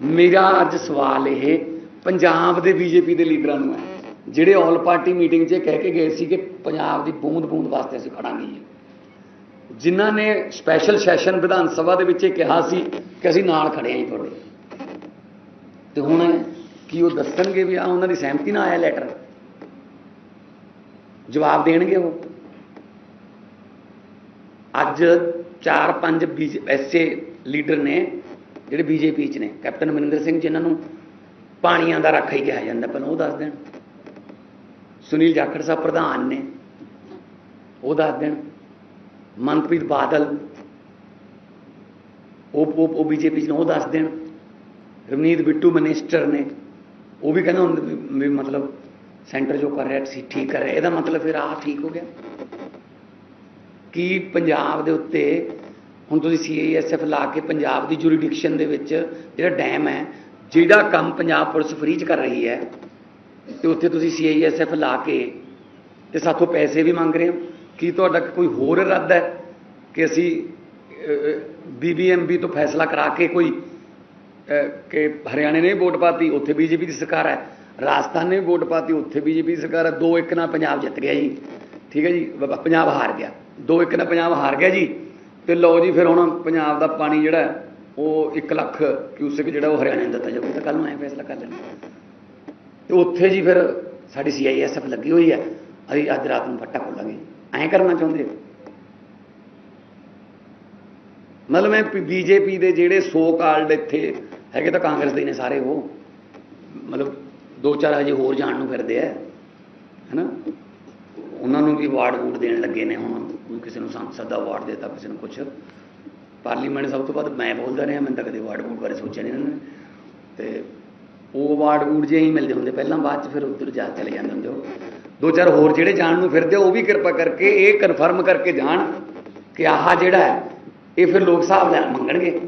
ਮੇਰਾ ਅੱਜ ਸਵਾਲ ਇਹ ਪੰਜਾਬ ਦੇ ਬੀਜੇਪੀ ਦੇ ਲੀਡਰਾਂ ਨੂੰ ਹੈ। ਜਿਹੜੇ ਆਲ ਪਾਰਟੀ ਮੀਟਿੰਗ 'ਚ ਕਹਿ ਕੇ ਗਏ ਸੀ ਕਿ ਪੰਜਾਬ ਦੀ ਬੂੰਦ-ਬੂੰਦ ਵਾਸਤੇ ਅਸੀਂ ਖੜਾਂਗੇ। ਜੀ ਜਿਨ੍ਹਾਂ ਨੇ ਸਪੈਸ਼ਲ ਸੈਸ਼ਨ ਵਿਧਾਨ ਸਭਾ ਦੇ ਵਿੱਚ ਇਹ ਕਿਹਾ ਸੀ ਕਿ ਅਸੀਂ ਨਾਲ ਖੜੇ ਹਾਂ ਜੀ ਤੁਹਾਡੇ ਤੇ ਹੁਣ ਕੀ ਉਹ ਦੱਸਣਗੇ ਵੀ ਆ ਉਹਨਾਂ ਦੀ ਸਹਿਮਤੀ ਨਾਲ ਆਇਆ ਲੈਟਰ ਜਵਾਬ ਦੇਣਗੇ ਉਹ? ਅੱਜ 4-5 ਐਸੇ ਲੀਡਰ ਨੇ ਜਿਹੜੇ ਬੀਜੇਪੀ ਚ ਨੇ, ਕੈਪਟਨ ਅਮਰਿੰਦਰ ਸਿੰਘ ਜਿਨ੍ਹਾਂ ਨੂੰ ਪਾਣੀਆਂ ਦਾ ਰੱਖਾ ਹੀ ਕਿਹਾ ਜਾਂਦਾ, ਪਹਿਲਾਂ ਉਹ ਦੱਸ ਦੇਣ। ਸੁਨੀਲ ਜਾਖੜ ਸਾਹਿਬ ਪ੍ਰਧਾਨ ਨੇ, ਉਹ ਦੱਸ ਦੇਣ। ਮਨਪ੍ਰੀਤ ਬਾਦਲ, ਉਹ ਉਹ ਉਹ ਬੀਜੇਪੀ ਚ ਨੇ, ਉਹ ਦੱਸ ਦੇਣ। ਰਵਨੀਤ ਬਿੱਟੂ ਮਿਨਿਸਟਰ ਨੇ, ਉਹ ਵੀ ਕਹਿੰਦਾ ਹੁੰਦੇ ਵੀ ਮਤਲਬ ਸੈਂਟਰ ਜੋ ਕਰ ਰਿਹਾ ਸੀ, ਠੀਕ ਕਰ ਰਿਹਾ। ਇਹਦਾ ਮਤਲਬ ਫਿਰ ਆਹ ਠੀਕ ਹੋ ਗਿਆ। ਕਿ ਪੰਜਾਬ ਦੇ ਉੱਤੇ ਹੁਣ ਤੁਸੀਂ ਸੀਆਈਐਸਐਫ ਲਾ ਕੇ ਪੰਜਾਬ ਦੀ ਜੁਰੀਡਿਕਸ਼ਨ ਦੇ ਵਿੱਚ ਜਿਹੜਾ ਡੈਮ ਹੈ, ਜਿਹੜਾ ਕੰਮ ਪੰਜਾਬ ਪੁਲਿਸ ਫ੍ਰੀ ਚ ਕਰ ਰਹੀ ਹੈ, ਤੇ ਉੱਥੇ ਤੁਸੀਂ ਸੀਆਈਐਸਐਫ ਲਾ ਕੇ ਤੇ ਸਾਥੋਂ ਪੈਸੇ ਵੀ ਮੰਗ ਰਹੇ ਹੋ। ਕੀ ਤੁਹਾਡਾ ਕੋਈ ਹੋਰ ਇਰਾਦਾ ਹੈ ਕਿ ਅਸੀਂ ਬੀਬੀਐਮਬੀ ਤੋਂ ਫੈਸਲਾ ਕਰਾ ਕੇ ਕੋਈ ਕਿ ਹਰਿਆਣੇ ਨੇ ਵੀ ਵੋਟ ਪਾਤੀ, ਉੱਥੇ ਬੀਜੇਪੀ ਦੀ ਸਰਕਾਰ ਹੈ। ਰਾਜਸਥਾਨ ਨੇ ਵੀ ਵੋਟ ਪਾਤੀ, ਉੱਥੇ ਬੀਜੇਪੀ ਦੀ ਸਰਕਾਰ ਹੈ। ਦੋ ਇੱਕ ਨਾਲ ਪੰਜਾਬ ਜਿੱਤ ਗਿਆ ਜੀ। ਠੀਕ ਹੈ ਜੀ ਬ- ਪੰਜਾਬ ਹਾਰ ਗਿਆ। ਦੋ ਇੱਕ ਨਾਲ ਪੰਜਾਬ ਹਾਰ ਗਿਆ ਜੀ। ਤੇ ਲਓ ਜੀ, ਫਿਰ ਹੁਣ ਪੰਜਾਬ ਦਾ ਪਾਣੀ ਜਿਹੜਾ ਉਹ 1 ਲੱਖ ਕਿਊਸਿਕ ਜਿਹੜਾ ਉਹ ਹਰਿਆਣੇ ਨੂੰ ਦਿੱਤਾ ਜਾਊਗਾ। ਤਾਂ ਕੱਲ ਨੂੰ ਐ ਫੈਸਲਾ ਕਰ ਲੈਣਾ। ਤੇ ਉੱਥੇ ਜੀ ਫਿਰ ਸਾਡੀ ਸੀਆਈਐਸਐਫ ਲੱਗੀ ਹੋਈ ਹੈ। ਅਸੀਂ ਅੱਜ ਰਾਤ ਨੂੰ ਫੱਟਾ ਖੋਲਾਂਗੇ। ਐਂ ਕਰਨਾ ਚਾਹੁੰਦੇ ਹੋ? ਮਤਲਬ ਮੈਂ ਬੀਜੇਪੀ ਦੇ ਜਿਹੜੇ ਸੋ ਕਾਲਡ ਇੱਥੇ ਹੈਗੇ ਤਾਂ ਕਾਂਗਰਸ ਦੇ ਨੇ ਸਾਰੇ ਉਹ। ਮਤਲਬ ਦੋ ਚਾਰ ਹਜੇ ਹੋਰ ਜਾਣ ਨੂੰ ਫਿਰਦੇ ਆ। ਹੈਨਾ? ਉਹਨਾਂ ਨੂੰ ਵੀ ਅਵਾਰਡ ਵੂਡ ਦੇਣ ਲੱਗੇ ਨੇ ਹੁਣ। ਕੋਈ ਕਿਸੇ ਨੂੰ ਸੰਸਦ ਦਾ ਅਵਾਰਡ ਦੇਤਾ, ਕਿਸੇ ਨੂੰ ਕੁਛ। ਪਾਰਲੀਮੈਂਟ ਸਭ ਤੋਂ ਵੱਧ ਮੈਂ ਬੋਲਦਾ ਰਿਹਾ ਮੈਂ ਤਾਂ ਕਦੇ ਅਵਾਰਡ ਵੂਡ ਬਾਰੇ ਸੋਚਿਆ ਨਹੀਂ ਇਹਨਾਂ ਨੇ। ਤੇ ਉਹ ਅਵਾਰਡ ਵੂਡ ਜੇ ਹੀ ਮਿਲਦੇ ਹੁੰਦੇ, ਪਹਿਲਾਂ ਬਾਅਦ ਚ ਫਿਰ ਉੱਧਰ ਜਾ ਚਲੇ ਜਾਂਦੇ ਹੁੰਦੇ ਉਹ। ਦੋ ਚਾਰ ਹੋਰ ਜਿਹੜੇ ਜਾਣ ਨੂੰ ਫਿਰਦੇ ਉਹ ਵੀ ਕਿਰਪਾ ਕਰਕੇ, ਇਹ ਕਨਫਰਮ ਕਰਕੇ ਜਾਣ ਕਿ ਆਹ ਜਿਹੜਾ ਹੈ, ਇਹ ਫਿਰ ਲੋਕ ਹਿਸਾਬ ਲੈਣ ਮੰਗਣਗੇ।